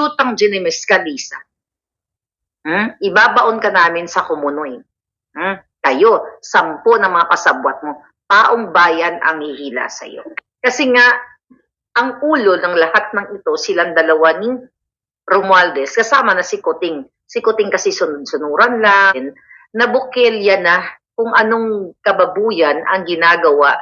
jutang Jinemes Kalisa. Hmm? Ibabaon ka namin sa kumunoy. Hmm? Kayo, sampo ng mga kasabwat mo, paong bayan ang hihila sa iyo. Kasi nga, ang ulo ng lahat ng ito, silang dalawa ni Romualdez, kasama na si Kuting. Si Kuting kasi sunod-sunuran lang, nabukilya na kung anong kababuyan ang ginagawa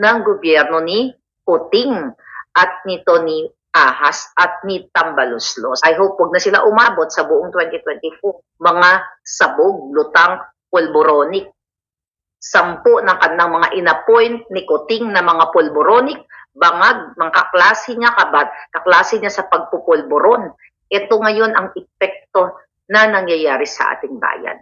ng gobyerno ni Kuting at nito ni Ahas at ni Tambaluslos. I hope wag na sila umabot sa buong 2024. Mga sabog, lutang, pulboronic. Sampu ng kanang mga inapoint ni Kuting na mga pulboronic, bangag, mga kaklase niya, kabat, kaklase niya sa pagpupulboron. Ito ngayon ang epekto na nangyayari sa ating bayan.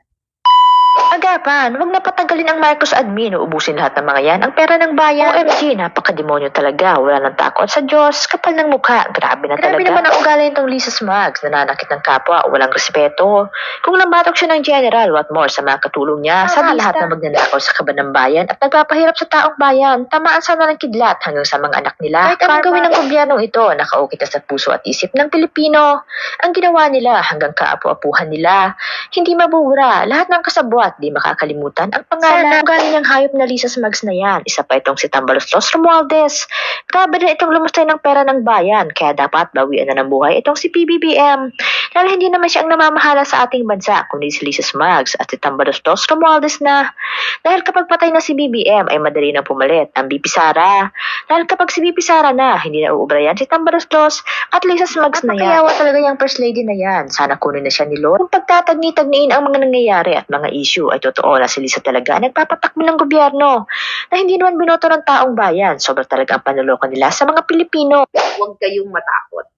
Agapan, wag na patagalin ang Marcos admin, uubusin lahat ng mga yan. Ang pera ng bayan. OMG, napakademonyo talaga. Wala nang takot sa Diyos, kapal ng mukha. Grabe na Grabe talaga. naman ang ugali nitong Lisa Smugs, nananakit ng kapwa, walang respeto. Kung lambatok siya ng general, what more sa mga katulong niya, Tama, sana lahat na magnanakaw sa kaban ng bayan at nagpapahirap sa taong bayan, tamaan sana ng kidlat hanggang sa mga anak nila. Kahit anong gawin ng gobyernong ito, nakaukit na sa puso at isip ng Pilipino. Ang ginawa nila hanggang kaapu-apuhan nila, hindi mabubura. Lahat ng kasabwat, di makakalimutan ang pangalan. Ang galing ng hayop na Lisa Smugs na yan. Isa pa itong si Tambalos Los Romualdez. Grabe na itong lumustay ng pera ng bayan, kaya dapat bawian na ng buhay itong si PBBM. Dahil hindi naman siya ang namamahala sa ating bansa, kundi si Lisa Smugs at si Tambalos Los Romualdez na. Dahil kapag patay na si BBM, ay madali na pumalit ang BP Sara. Dahil kapag si BP Sara na, hindi na uubra yan si Tambalos Los at Lisa Smugs na yan. Napakayawa talaga yung first lady na yan. Sana kunin na siya ni Lord. Kung pagtatagni-tagniin ang mga nangyayari at mga issue ay totoo na si Lisa talaga nagpapatakbo ng gobyerno na hindi naman binoto ng taong bayan. Sobra talaga ang panloloko nila sa mga Pilipino. Huwag kayong matakot.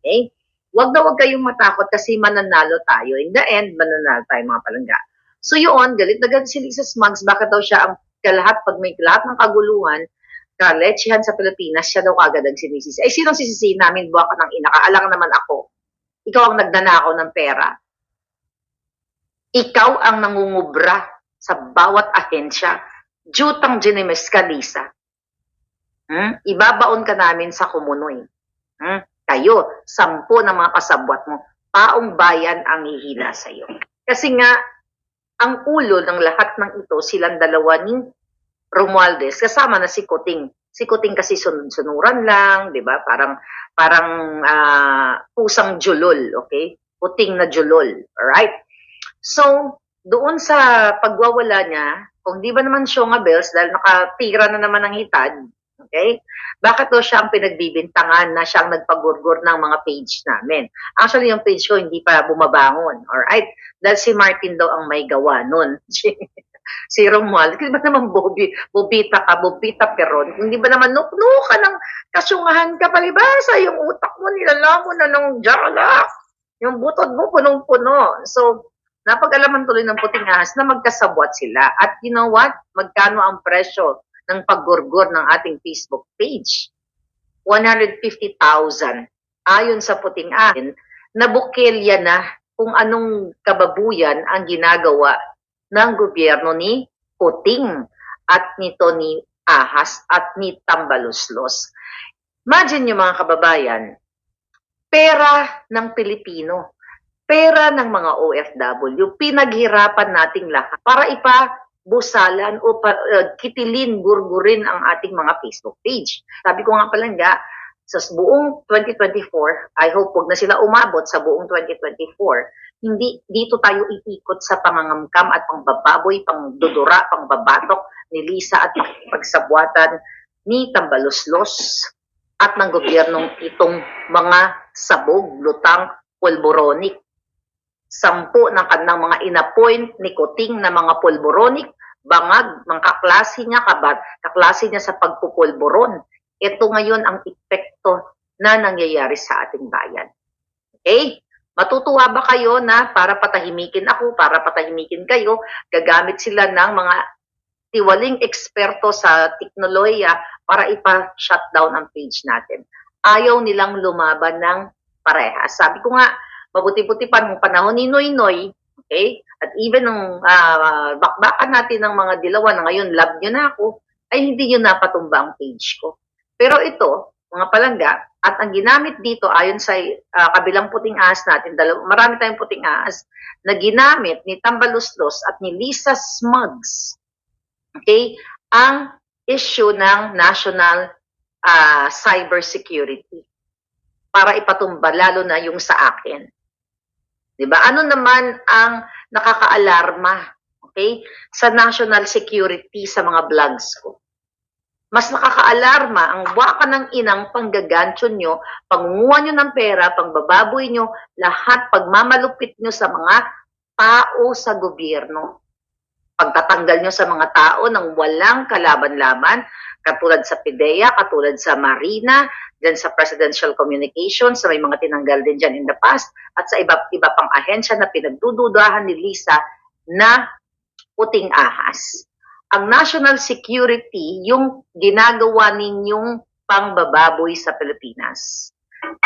Okay? Huwag na huwag kayong matakot kasi mananalo tayo. In the end, mananalo tayo mga palangga. So yun, galit na galit si Lisa Smugs. Bakit daw siya ang kalahat, pag may lahat ng kaguluhan, kalechihan sa Pilipinas, siya daw kagad ang sinisisi. Ay, sinong sisisi namin? Buwa ka ng ina. Kaalang naman ako. Ikaw ang nagnanakaw ng pera. Ikaw ang nangungubra sa bawat ahensya. Jutang Jinemes ka, Lisa. Hmm? Ibabaon ka namin sa kumunoy. Kayo, sampo ng mga kasabwat mo, paong bayan ang hihila sa iyo. Kasi nga, ang ulo ng lahat ng ito, silang dalawa ni Romualdez, kasama na si Kuting. Si Kuting kasi sunod-sunuran lang, di ba? Parang, parang ah, pusang julol, okay? Kuting na julol, alright? So, doon sa pagwawala niya, kung di ba naman siya nga bells, dahil nakatira na naman ng hitad, okay? Bakit daw siya ang pinagbibintangan na siya ang nagpagurgur ng mga page namin? Actually, yung page ko hindi pa bumabangon, alright? Dahil si Martin daw ang may gawa nun. si Romuald, kasi ba naman Bobby, Bobita ka, Bobita Peron, hindi ba naman nukno ka ng kasyungahan ka palibasa, yung utak mo, nilala mo na ng jalak, yung butod mo punong-puno. So, napag-alaman tuloy ng puting ahas na magkasabwat sila. At you know what? Magkano ang presyo ng paggurgur ng ating Facebook page? 150,000. Ayon sa puting ahas, nabukilya na kung anong kababuyan ang ginagawa ng gobyerno ni Puting at nito ni Ahas at ni Tambaluslos. Imagine nyo mga kababayan, pera ng Pilipino, pera ng mga OFW, pinaghirapan nating lahat para ipabusalan o pa, uh, kitilin, gurgurin ang ating mga Facebook page. Sabi ko nga pala nga, sa buong 2024, I hope wag na sila umabot sa buong 2024, hindi dito tayo iikot sa pangangamkam at pangbababoy, pangdudura, pangbabatok ni Lisa at pagsabwatan ni Tambaluslos at ng gobyernong itong mga sabog, lutang, pulboronic. Sampu ng kanang mga inapoint ni Kuting na mga pulboronic, bangag, mga kaklase niya, kabat, kaklase niya sa pagpupulboron. Ito ngayon ang epekto na nangyayari sa ating bayan. Okay? Matutuwa ba kayo na para patahimikin ako, para patahimikin kayo, gagamit sila ng mga tiwaling eksperto sa teknolohiya para ipa-shutdown ang page natin. Ayaw nilang lumaban ng parehas. Sabi ko nga, mabuti-buti pa nung panahon ni Noy Noy, okay? At even nung ah, bakbakan natin ng mga dilawan na ngayon, love nyo na ako, ay hindi nyo napatumba ang page ko. Pero ito, mga palangga, at ang ginamit dito ayon sa ah, kabilang puting ahas natin, dalaw- marami tayong puting ahas, na ginamit ni Tambaluslos at ni Lisa Smugs, okay, ang issue ng national ah, cybersecurity para ipatumba, lalo na yung sa akin. 'Di ba? Ano naman ang nakakaalarma, okay, sa national security sa mga vlogs ko? Mas nakakaalarma ang waka ng inang panggagancho nyo, pangunguha nyo ng pera, pangbababoy nyo, lahat pagmamalupit nyo sa mga tao sa gobyerno. Pagtatanggal nyo sa mga tao ng walang kalaban-laban, katulad sa PIDEA, katulad sa Marina, dyan sa Presidential Communications, sa may mga tinanggal din dyan in the past, at sa iba, iba pang ahensya na pinagdududahan ni Lisa na puting ahas. Ang national security, yung ginagawa ninyong pangbababoy sa Pilipinas.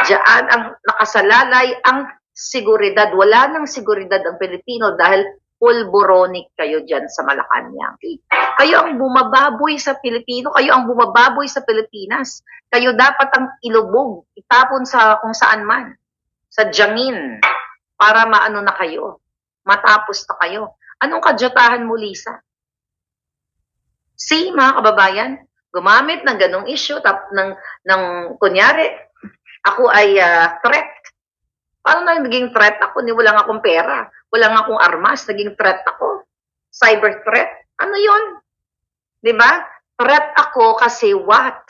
Diyan ang nakasalalay ang seguridad. Wala nang seguridad ang Pilipino dahil pulboronic kayo dyan sa Malacanang. Kayo ang bumababoy sa Pilipino, kayo ang bumababoy sa Pilipinas. Kayo dapat ang ilubog, itapon sa kung saan man, sa Jangin, para maano na kayo, matapos na kayo. Anong kadyatahan mo, Lisa? See, mga kababayan, gumamit ng ganong issue, tap, ng, ng, kunyari, ako ay ah, threat. Na naging threat ako? Ni wala akong pera. Wala akong armas. Naging threat ako. Cyber threat. Ano yon? Di ba? Threat ako kasi what?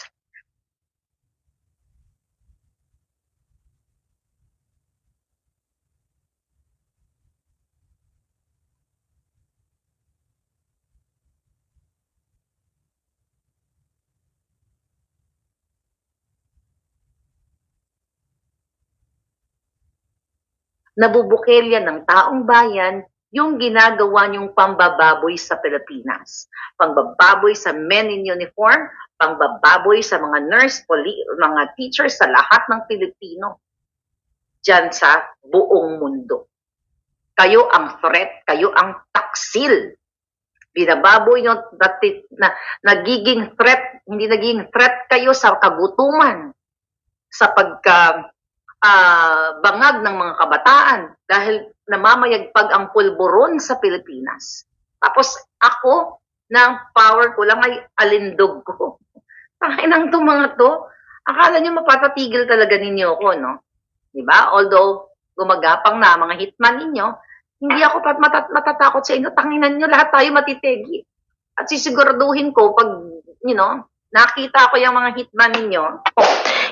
Nabubukelya ng taong bayan yung ginagawa niyong pambababoy sa Pilipinas. Pambababoy sa men in uniform, pambababoy sa mga nurse, poli- mga teachers, sa lahat ng Pilipino dyan sa buong mundo. Kayo ang threat, kayo ang taksil. Binababoy nyo, dati, na, nagiging threat, hindi naging threat kayo sa kagutuman, sa pagka, ah, bangag ng mga kabataan dahil namamayagpag ang pulburon sa Pilipinas. Tapos ako, na ang power ko lang ay alindog ko. Tanginang to mga to, akala nyo mapatatigil talaga ninyo ako, no? Di ba? Although, gumagapang na mga hitman ninyo, hindi ako pat matat- matatakot sa inyo. Tanginan nyo, lahat tayo matitegi. At sisiguraduhin ko, pag, you know, nakita ko yung mga hitman ninyo,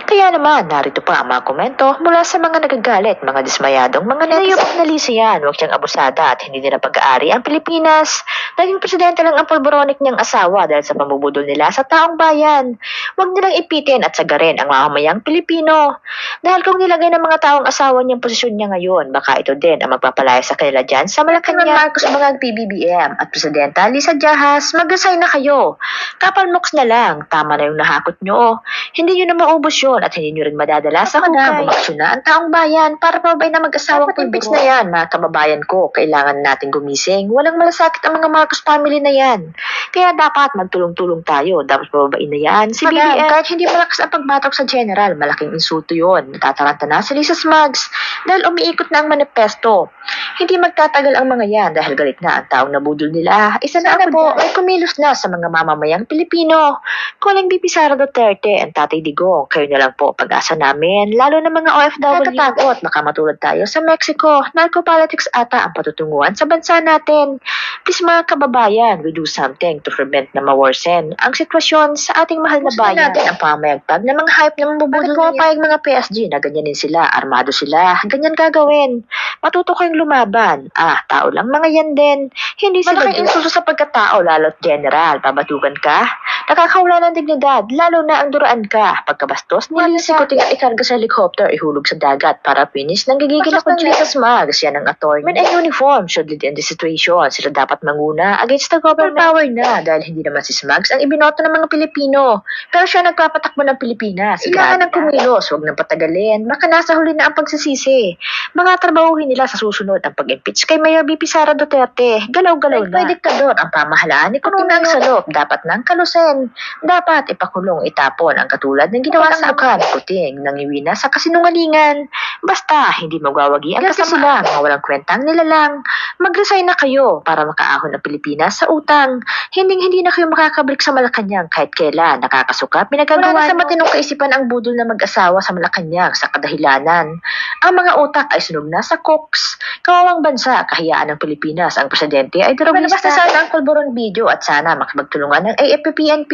Kaya naman, narito pa ang mga komento mula sa mga nagagalit, mga dismayadong, mga netizens na Lisa yan, huwag siyang abusada at hindi nila pag-aari ang Pilipinas. Naging presidente lang ang pulboronic niyang asawa dahil sa pamubudol nila sa taong bayan. Huwag nilang ipitin at sagarin ang mamamayang Pilipino. Dahil kung nilagay ng mga taong asawa niyang posisyon niya ngayon, baka ito din ang magpapalaya sa kanila dyan sa Malacanang Marcos mga PBBM at Presidenta Lisa Jahas, mag-resign na kayo. Kapalmoks na lang, tama na yung nahakot nyo. Hindi nyo na maubos yun at hindi nyo rin madadala sa hukay. Bumaksyon na ang taong bayan para pabay na mag-asawang pulbix na yan, mga kababayan ko. Kailangan natin gumising. Walang malasakit ang mga Marcos family na yan. Kaya dapat magtulong-tulong tayo. Dapat pababain na yan. Si BBM, kahit hindi malakas ang pagbatok sa general, malaking insulto yon. Natataranta na si Lisa Smugs dahil umiikot na ang manifesto. Hindi magtatagal ang mga yan dahil galit na ang taong nabudol nila. Isa na Sana po, ay kumilos na sa mga mamamayang Pilipino. Kulang BP Sara Duterte and Tatay Digong. Kayo na lang po pag-asa namin. Lalo na mga OFW. Nakakatakot. Baka matulad tayo sa Mexico. Narco-politics ata ang patutunguhan sa bansa natin. Please mga kababayan, we do something to prevent na maworsen ang sitwasyon sa ating mahal na Gusto bayan. natin ang pamayagpag ng mga hype na mabubudol Bakit pumapayag mga PSG na ganyanin sila, armado sila, ganyan gagawin. Matuto kayong lumaban. Ah, tao lang mga yan din. Hindi sila Malaking insulto sa pagkatao, lalo't general. Babatugan ka? Nakakawala ng dignidad, lalo na ang duraan ka. Pagkabastos, nilisikutin at ikarga sa helicopter, ihulog sa dagat para finish nang gigigil ako ng sa smugs. Yan ang attorney. Men in uniform should lead in this situation. Sila dapat manguna against the government. Power na dahil hindi naman si Smugs ang ibinoto ng mga Pilipino. Pero siya nagpapatakbo ng Pilipinas. Kailangan ng kumilos, huwag nang patagalin. Baka nasa huli na ang pagsisisi. Duterte. Mga trabahuhin nila sa susunod ang pag-impeach kay Mayor BP Sara Duterte. Galaw-galaw na. pwede ka doon ang pamahalaan ni Kununang sa loob. Dapat ng kalusen. Dapat ipakulong itapon ang katulad ng ginawa sa akan puting nangiwina sa kasinungalingan. Basta hindi magwawagi ang kasama mga walang kwentang nilalang. Mag-resign na kayo para makaahon ang Pilipinas sa utang. Hinding-hindi na kayo makakabalik sa Malacanang kahit kailan nakakasuka. Pinagagawa Wala na sa matinong kaisipan ang budol na mag-asawa sa Malacanang sa kadahilanan. Ang mga utak ay sunog na sa cooks. Kawawang bansa, kahiyaan ng Pilipinas. Ang presidente ay Malabas darwista. na sana ang pulburon video at sana makipagtulungan ng AFP-PNP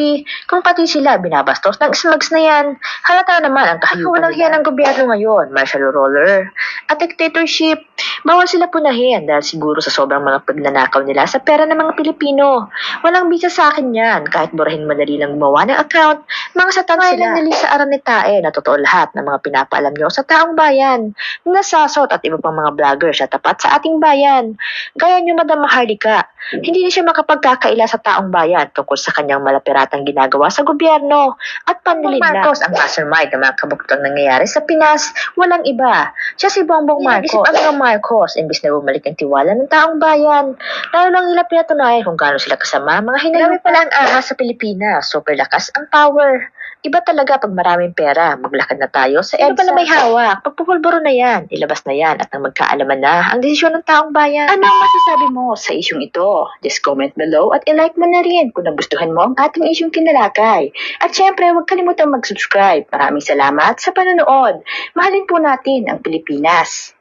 kung pati sila binabastos ng smugs na yan. Halata naman ang kahayupan Walang nila. ng gobyerno ngayon, martial roller at dictatorship. Bawal sila punahin dahil siguro sa sobrang mga pagnanakaw nila sa pera ng mga Pilipino. Walang bisa sa akin yan. Kahit burahin madali lang gumawa ng account, mga satan sila. Nali sa Aranetae na totoo lahat ng mga pinapaalam nyo sa taong bayan. Nasasot at iba pang mga vlogger sa tapat sa ating bayan. Gaya nyo, Madam Maharlika, hindi na siya makapagkakaila sa taong bayan tungkol sa kanyang malapiratang ginagawa sa gobyerno at panlilin Marcos ang mastermind ng mga kabuktang nangyayari sa Pinas. Walang iba. Siya si Bongbong Marcos. nag-isip ang mga Marcos, imbis na bumalik ang tiwala ng taong bayan. Lalo lang nila pinatunayan kung gaano sila kasama. Mga Grabe hinayup pala ang ahas sa Pilipinas. Super lakas ang power. Iba talaga pag maraming pera. Maglakad na tayo sa EDSA. pala may hawak? Pagpupulburo na yan. Ilabas na yan at nang magkaalaman na ang desisyon ng taong bayan. Ano ang masasabi mo sa isyong ito? Just comment below at ilike mo na rin kung nagustuhan mo ang ating isyong kinalakay. At syempre, huwag kalimutang mag-subscribe. Maraming salamat sa panonood. Mahalin po natin ang Pilipinas.